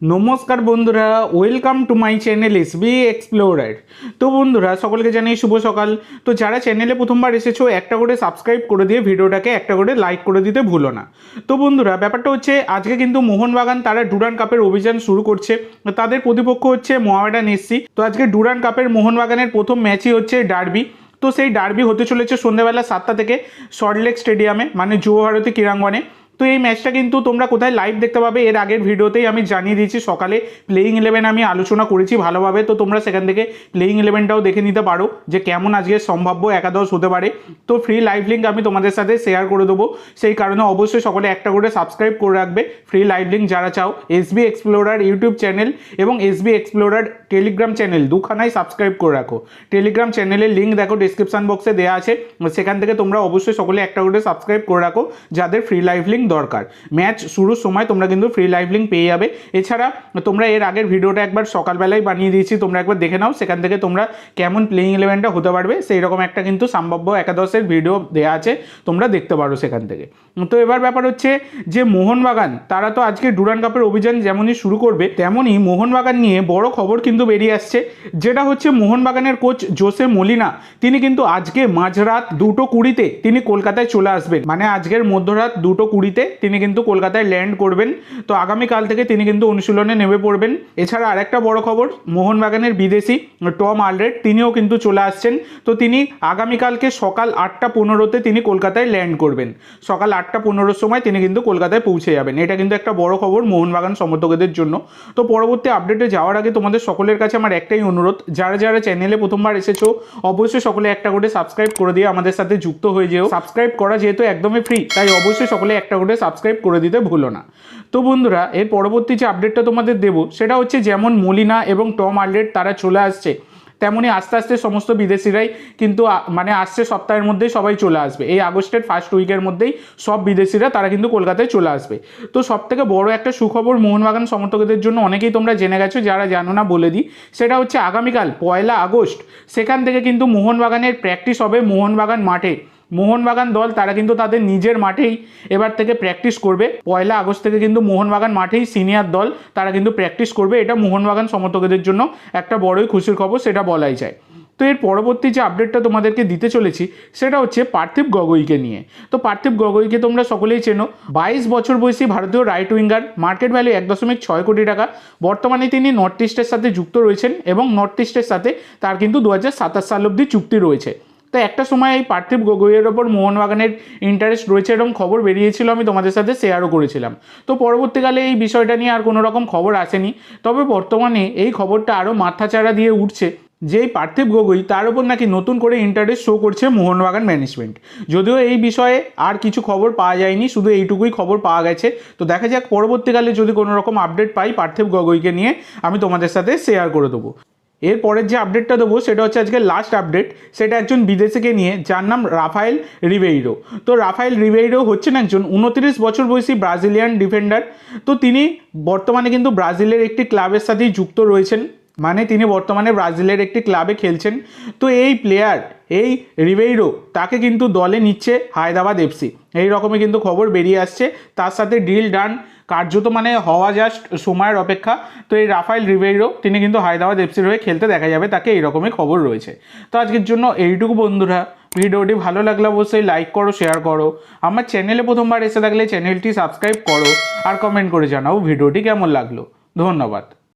নমস্কার বন্ধুরা welcome to my channel S B explorer তো বন্ধুরা, সকলকে জানাই শুভ সকাল। তো যারা চ্যানেলে প্রথমবার এসেছ, একটা করে সাবস্ক্রাইব করে দিয়ে ভিডিওটাকে একটা করে লাইক করে দিতে ভুলো না। তো বন্ধুরা, ব্যাপারটা হচ্ছে, আজকে কিন্তু মোহনবাগান তারা ডুরান কাপের অভিযান শুরু করছে। তাদের প্রতিপক্ষ হচ্ছে মোহামেডান এসসি তো আজকে ডুরান কাপের মোহনবাগানের প্রথম ম্যাচই হচ্ছে ডার্বি তো সেই ডার্বি হতে চলেছে সন্ধ্যাবেলা সাতটা থেকে সল্টলেক স্টেডিয়ামে মানে যুব ভারতী ক্রীড়াঙ্গনে। তো এই ম্যাচটা কিন্তু তোমরা কোথায় লাইভ দেখতে পাবে? এর আগের ভিডিওতেই আমি জানিয়ে দিয়েছি, সকালে প্লেইং ইলেভেন আমি আলোচনা করেছি ভালোভাবে, তো তোমরা সেখান থেকে প্লেইং ইলেভেনটাও দেখে নিতে পারো যে কেমন আজকে সম্ভাব্য একাদশ হতে পারে। তো ফ্রি লাইভ লিঙ্ক আমি তোমাদের সাথে শেয়ার করে দেবো। সেই কারণে অবশ্যই সকলে একটা করে সাবস্ক্রাইব করে রাখবে। ফ্রি লাইভ লিঙ্ক যারা চাও S B explorer YouTube channel এবং S B explorer Telegram channel দুখানাই subscribe করে রাখো। টেলিগ্রাম চ্যানেলের লিঙ্ক দেখো ডিসক্রিপশন বক্সে দেওয়া আছে। সেখান থেকে তোমরা অবশ্যই সকলে একটা করে সাবস্ক্রাইব করে রাখো। যাদের ফ্রি লাইভ লিঙ্ক দরকার। ম্যাচ শুরুর সময় তোমরা কিন্তু ফ্রি লাইভ লিঙ্ক পেয়ে যাবে। এছাড়া তোমরা এর আগের ভিডিওটা একবার সকালবেলায় বানিয়ে দিয়েছি, তোমরা একবার দেখে নাও। সেখান থেকে তোমরা কেমন প্লেইং ইলেভেনটা হতে পারবে সেই রকম একটা কিন্তু সম্ভাব্য একাদশের ভিডিও দেওয়া আছে, তোমরা দেখতে পারো সেখান থেকে। তো এবার ব্যাপার হচ্ছে যে মোহনবাগান, তারা তো আজকে ডুরান কাপের অভিযান যেমনই শুরু করবে, তেমনই মোহনবাগান নিয়ে বড় খবর কিন্তু বেরিয়ে আসছে, যেটা হচ্ছে মোহনবাগানের কোচ জোসে মলিনা, তিনি কিন্তু আজকে মাঝরাত দুটো কুড়িতে তিনি কলকাতায় চলে আসবেন। মানে আজকের মধ্যরাত দুটো কুড়িতে তিনি কিন্তু কলকাতায় ল্যান্ড করবেন। তো আগামীকাল থেকে তিনি কিন্তু অনুশীলনে নেমে পড়বেন। এছাড়া আরেকটা বড় খবর, মোহনবাগানের বিদেশি টম আলরেড, তিনিও কিন্তু চলে আসছেন। তো তিনি আগামীকালকে সকাল আটটা পনেরোতে তিনি কলকাতায় ল্যান্ড করবেন। সকাল আটটা পনেরোর সময় তিনি কিন্তু কলকাতায় পৌঁছে যাবেন। এটা কিন্তু একটা বড় খবর মোহনবাগান সমর্থকদের জন্য। তো পরবর্তী আপডেটে যাওয়ার আগে তোমাদের সকলের কাছে আমার একটাই অনুরোধ, যারা যারা চ্যানেলে প্রথমবার এসেছ, অবশ্যই সকলে একটা করে সাবস্ক্রাইব করে দিয়ে আমাদের সাথে যুক্ত হয়ে যেও। সাবস্ক্রাইব করা যেহেতু একদমই ফ্রি তাই অবশ্যই সকলে একটা করে সাবস্ক্রাইব করে দিতে ভুলো না। তো বন্ধুরা, এর পরবর্তী যে আপডেটটা তোমাদের দেবো, সেটা হচ্ছে যেমন মলিনা এবং টম আলরেড তারা চলে আসছে, তেমনি আস্তে আস্তে সমস্ত বিদেশিরাই কিন্তু মানে আসছে সপ্তাহের মধ্যেই সবাই চলে আসবে। এই আগস্টের ফার্স্ট উইকের মধ্যেই সব বিদেশিরা তারা কিন্তু কলকাতায় চলে আসবে। তো সব থেকে বড় একটা সুখবর মোহনবাগান সমর্থকদের জন্য অনেকেই তোমরা জেনে গেছো, যারা জানো না বলে দিই, সেটা হচ্ছে আগামীকাল, পয়লা আগস্ট, সেখান থেকে কিন্তু মোহনবাগানের প্র্যাকটিস হবে মোহনবাগান মাঠে। মোহনবাগান দল, তারা কিন্তু তাদের নিজের মাঠেই এবার থেকে প্র্যাকটিস করবে। পয়লা আগস্ট থেকে কিন্তু মোহনবাগান মাঠেই সিনিয়র দল, তারা কিন্তু প্র্যাকটিস করবে। এটা মোহনবাগান সমর্থকদের জন্য একটা বড়ই খুশির খবর, সেটা বলাই যায়। তো এর পরবর্তী যে আপডেটটা তোমাদেরকে দিতে চলেছি, সেটা হচ্ছে পার্থিব গগৈকে নিয়ে। তো পার্থিব গগৈকে তোমরা সকলেই চেনো। বাইশ বছর বয়সী ভারতীয় রাইট উইঙ্গার মার্কেট ভ্যালু এক দশমিক ছয় কোটি টাকা। বর্তমানে তিনি নর্থ ইস্টের সাথে যুক্ত রয়েছেন এবং নর্থ ইস্টের সাথে তার কিন্তু দু হাজার সাতাশ সাল অবধি চুক্তি রয়েছে। তো একটা সময় এই পার্থিব গগৈয়ের ওপর মোহনবাগানের ইন্টারেস্ট রয়েছে এরকম খবর বেরিয়েছিল, আমি তোমাদের সাথে শেয়ারও করেছিলাম। তো পরবর্তীকালে এই বিষয়টা নিয়ে আর কোনো রকম খবর আসেনি। তবে বর্তমানে এই খবরটা আরও মাথাচাড়া দিয়ে উঠছে যে এই পার্থিব গগৈ তার উপর নাকি নতুন করে ইন্টারেস্ট শো করছে মোহনবাগান ম্যানেজমেন্ট যদিও এই বিষয়ে আর কিছু খবর পাওয়া যায়নি, শুধু এইটুকুই খবর পাওয়া গেছে। তো দেখা যাক পরবর্তীকালে যদি কোনো রকম আপডেট পাই পার্থিব গগৈকে নিয়ে, আমি তোমাদের সাথে শেয়ার করে দেবো। এর পরের যে আপডেটটা দেবো, সেটা হচ্ছে আজকে লাস্ট আপডেট সেটা একজন বিদেশিকে নিয়ে, যার নাম রাফায়েল রিবেইরো তো রাফায়েল রিবেইরো হচ্ছেন একজন উনত্রিশ বছর বয়সী ব্রাজিলিয়ান ডিফেন্ডার তো তিনি বর্তমানে কিন্তু ব্রাজিলের একটি ক্লাবের সাথেই যুক্ত রয়েছেন। মানে তিনি বর্তমানে ব্রাজিলের একটি ক্লাবে খেলছেন। তো এই প্লেয়ার এই রিবেইরো তাকে কিন্তু দলে নিচ্ছে হায়দ্রাবাদ এফসি এই রকমই কিন্তু খবর বেরিয়ে আসছে। তার সাথে ডিল ডান কার্যত মানে হওয়া জাস্ট সময়ের অপেক্ষা। তো এই রাফাইল রিভেইরো, তিনি কিন্তু হায়দ্রাবাদ এফসির হয়ে খেলতে দেখা যাবে, তাকে এইরকমই খবর রয়েছে। তো আজকের জন্য এইটুকু বন্ধুরা। ভিডিওটি ভালো লাগলে অবশ্যই লাইক করো শেয়ার করো। আমার চ্যানেলে প্রথমবার এসে থাকলে চ্যানেলটি সাবস্ক্রাইব করো আর কমেন্ট করে জানাও ভিডিওটি কেমন লাগল। ধন্যবাদ।